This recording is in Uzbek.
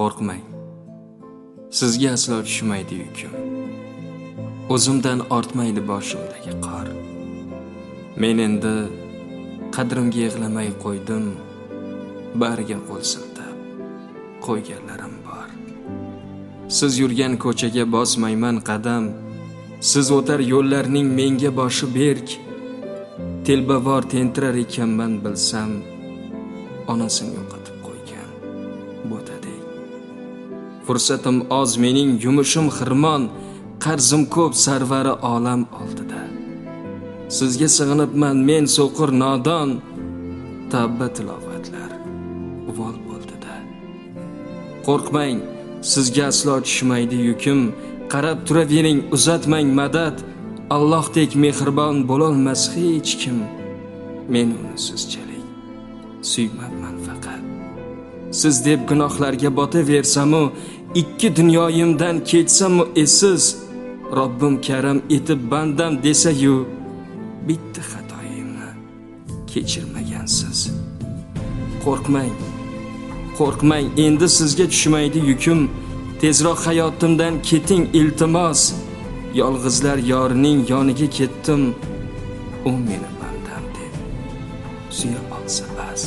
qo'rqmang. Sizga aslo tushmaydi yukim. O'zimdan ortmaydi boshimdagi qor. Men endi qadrimga yig'lamay qo'ydim bariga qo'l siltab qo'yganlarim bor. Siz yurgan ko'chaga bosmayman qadam. Siz o'tar yo'llarning menga boshi berk. Telbavor tentirar ekanman bilsam onasini yo'qotib qo'ygan bo'tadi. Fursatim oz mening yumushim xirmon qarzim ko'p sarvari olam oldida. Sizga sig'inibman men so'qir nodon tavba tilovatlar uvol bo'ldida qo'rqmang sizga aslo tushmaydi yukim qarab turavering uzatmang madad allohdek mehribon bo'lolmas hech kim. Men uni sizchalik suymabman faqat. Siz deb gunohlarga botaversamu ikki dunyoyimdan ketsamu esiz robbim karam etib bandam desayu bitta xatoyimni kechirmagansiz. Qo'rqmang qo'rqmang endi sizga tushmaydi yukim tezroq hayotimdan keting iltimos. Yolg'izlar yorining yoniga ketdim u meni bandam deb suya olsa bas.